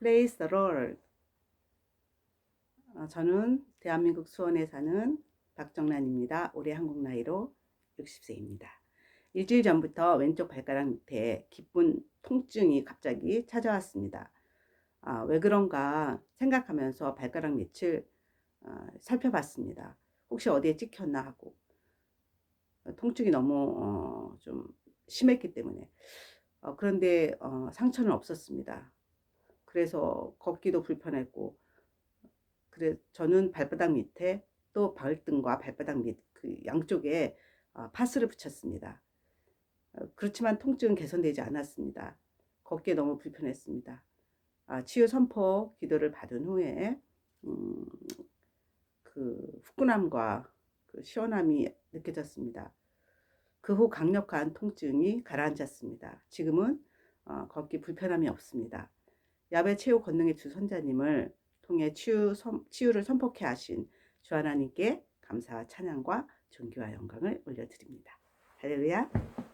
Praise the Lord. 어, 저는 대한민국 수원에 사는 박정란입니다. 올해 한국 나이로 60세입니다. 일주일 전부터 왼쪽 발가락 밑에 기쁜 통증이 갑자기 찾아왔습니다. 아, 왜 그런가 생각하면서 발가락 밑을 어, 살펴봤습니다. 혹시 어디에 찍혔나 하고 어, 통증이 너무 어, 좀 심했기 때문에 어, 그런데 어, 상처는 없었습니다. 그래서 걷기도 불편했고 그래 저는 발바닥 밑에 또 발등과 발바닥 밑 그 양쪽에 어, 파스를 붙였습니다. 어, 그렇지만 통증은 개선되지 않았습니다. 걷기에 너무 불편했습니다. 아, 치유 선포 기도를 받은 후에 음, 그 후끈함과 그 시원함이 느껴졌습니다. 그 후 강력한 통증이 가라앉았습니다. 지금은 어, 걷기 불편함이 없습니다. 야외 체육 권능의 주 선자님을 통해 치유, 선, 치유를 선포케 하신 주 하나님께 감사와 찬양과 존귀와 영광을 올려드립니다. 할렐루야.